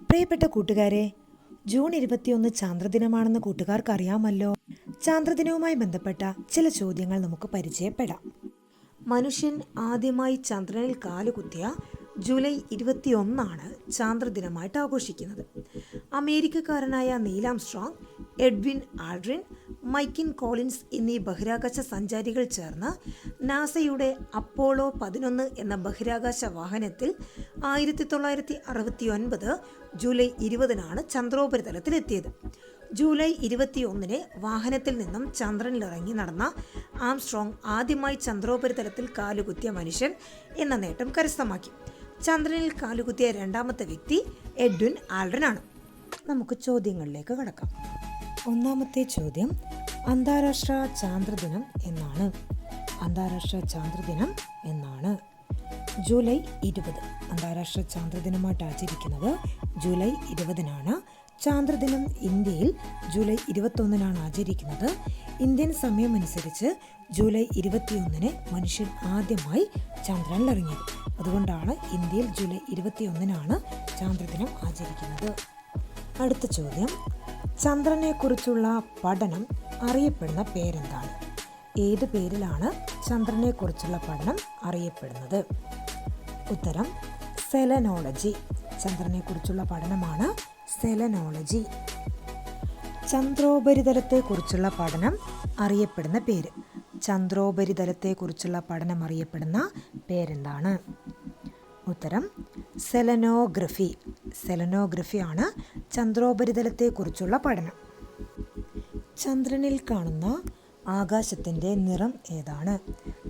പ്രിയപ്പെട്ട കൂട്ടുകാരെ ജൂൺ ഇരുപത്തിയൊന്ന് ചാന്ദ്രദിനമാണെന്ന് കൂട്ടുകാർക്ക് അറിയാമല്ലോ ചാന്ദ്രദിനവുമായി ബന്ധപ്പെട്ട ചില ചോദ്യങ്ങൾ നമുക്ക് പരിചയപ്പെടാം. മനുഷ്യൻ ആദ്യമായി ചന്ദ്രനിൽ കാലുകുത്തിയ ജൂലൈ ഇരുപത്തിയൊന്നാണ് ചാന്ദ്രദിനമായിട്ട് ആഘോഷിക്കുന്നത്. അമേരിക്കക്കാരനായ നീലാം സ്ട്രോങ് എഡ്വിൻ ആൾഡ്രിൻ മൈക്കിൻ കോളിൻസ് എന്നീ ബഹിരാകാശ സഞ്ചാരികൾ ചേർന്ന് നാസയുടെ അപ്പോളോ പതിനൊന്ന് എന്ന ബഹിരാകാശ വാഹനത്തിൽ ആയിരത്തി തൊള്ളായിരത്തി അറുപത്തി ഒൻപത് ജൂലൈ ഇരുപതിനാണ് ചന്ദ്രോപരിതലത്തിലെത്തിയത്. ജൂലൈ ഇരുപത്തിയൊന്നിന് വാഹനത്തിൽ നിന്നും ചന്ദ്രനിലിറങ്ങി നടന്ന ആംസ്ട്രോങ് ആദ്യമായി ചന്ദ്രോപരിതലത്തിൽ കാലുകുത്തിയ മനുഷ്യൻ എന്ന നേട്ടം കരസ്ഥമാക്കി. ചന്ദ്രനിൽ കാലുകുത്തിയ രണ്ടാമത്തെ വ്യക്തി എഡ്വിൻ ആൽഡനാണ് നമുക്ക് ചോദ്യങ്ങളിലേക്ക് കടക്കാം. ഒന്നാമത്തെ ചോദ്യം അന്താരാഷ്ട്ര ചാന്ദ്രദിനം എന്നാണ്. അന്താരാഷ്ട്ര ചാന്ദ്രദിനം എന്നാണ്. ജൂലൈ ഇരുപത്. അന്താരാഷ്ട്ര ചാന്ദ്രദിനമായിട്ട് ആചരിക്കുന്നത് ജൂലൈ ഇരുപതിനാണ്. ചാന്ദ്രദിനം ഇന്ത്യയിൽ ജൂലൈ ഇരുപത്തൊന്നിനാണ് ആചരിക്കുന്നത്. ഇന്ത്യൻ സമയമനുസരിച്ച് ജൂലൈ ഇരുപത്തിയൊന്നിന് മനുഷ്യൻ ആദ്യമായി ചന്ദ്രനിലിറങ്ങിയത്. അതുകൊണ്ടാണ് ഇന്ത്യയിൽ ജൂലൈ ഇരുപത്തിയൊന്നിനാണ് ചാന്ദ്രദിനം ആചരിക്കുന്നത്. അടുത്ത ചോദ്യം. ചന്ദ്രനെക്കുറിച്ചുള്ള പഠനം അറിയപ്പെടുന്ന പേരെന്താണ്? ഏത് പേരിലാണ് ചന്ദ്രനെക്കുറിച്ചുള്ള പഠനം അറിയപ്പെടുന്നത്? ഉത്തരം സെലനോളജി. ചന്ദ്രനെക്കുറിച്ചുള്ള പഠനമാണ് സെലനോളജി. ചന്ദ്രോപരിതലത്തെക്കുറിച്ചുള്ള പഠനം അറിയപ്പെടുന്ന പേര്. ചന്ദ്രോപരിതലത്തെക്കുറിച്ചുള്ള പഠനം അറിയപ്പെടുന്ന പേരെന്താണ്? ഉത്തരം സെലനോഗ്രഫി. സെലനോഗ്രഫിയാണ് ചന്ദ്രോപരിതലത്തെക്കുറിച്ചുള്ള പഠനം. ചന്ദ്രനിൽ കാണുന്ന ആകാശത്തിന്റെ നിറം ഏതാണ്?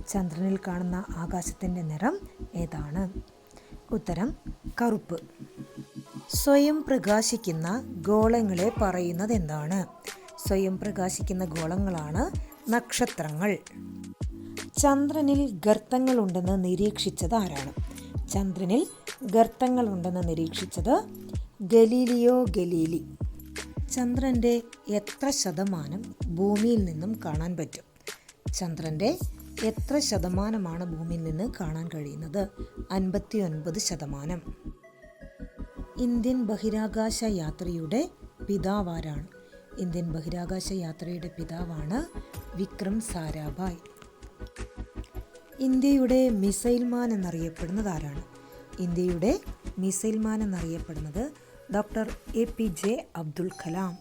ചന്ദ്രനിൽ കാണുന്ന ആകാശത്തിന്റെ നിറം ഏതാണ്? ഉത്തരം കറുപ്പ്. സ്വയം പ്രകാശിക്കുന്ന ഗോളങ്ങളെ പറയുന്നത് എന്താണ്? സ്വയം പ്രകാശിക്കുന്ന ഗോളങ്ങളാണ് നക്ഷത്രങ്ങൾ. ചന്ദ്രനിൽ ഗർത്തങ്ങളുണ്ടെന്ന് നിരീക്ഷിച്ചത് ആരാണ്? ചന്ദ്രനിൽ ഗർത്തങ്ങളുണ്ടെന്ന് നിരീക്ഷിച്ചത് ഗലീലിയോ ഗലീലി. ചന്ദ്രന്റെ എത്ര ശതമാനം ഭൂമിയിൽ നിന്നും കാണാൻ പറ്റും? ചന്ദ്രന്റെ എത്ര ശതമാനമാണ് ഭൂമിയിൽ നിന്ന് കാണാൻ കഴിയുന്നത്? അൻപത്തി ഒൻപത് ശതമാനം. ഇന്ത്യൻ ബഹിരാകാശ യാത്രയുടെ പിതാവാരാണ് ഇന്ത്യൻ ബഹിരാകാശ യാത്രയുടെ പിതാവാണ് വിക്രം സാരാഭായ്. ഇന്ത്യയുടെ മിസൈൽ മാൻ എന്നറിയപ്പെടുന്നത് ആരാണ്? ഇന്ത്യയുടെ മിസൈൽ മാൻ എന്നറിയപ്പെടുന്നത് doctor A P J Abdul Kalam.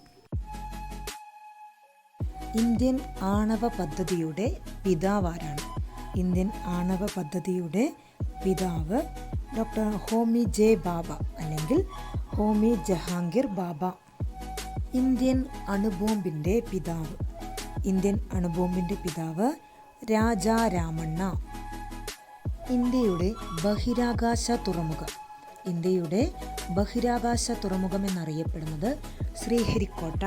Indian ആണവ പദ്ധതിയുടെ പിതാവാരാണ്. ഇന്ത്യൻ ആണവ പദ്ധതിയുടെ പിതാവ് ഡോക്ടർ ഹോമി ജെ ബാബ അല്ലെങ്കിൽ ഹോമി ജഹാംഗീർ ബാബ. ഇന്ത്യൻ അണുബോംബിന്റെ പിതാവ്. ഇന്ത്യൻ അണുബോംബിന്റെ പിതാവ് രാജാ രാമണ്ണ. ഇന്ത്യയുടെ ബഹിരാകാശ തുറമുഖം. ഇന്ത്യയുടെ ബഹിരാകാശ തുറമുഖം എന്നറിയപ്പെടുന്നത് ശ്രീഹരിക്കോട്ട.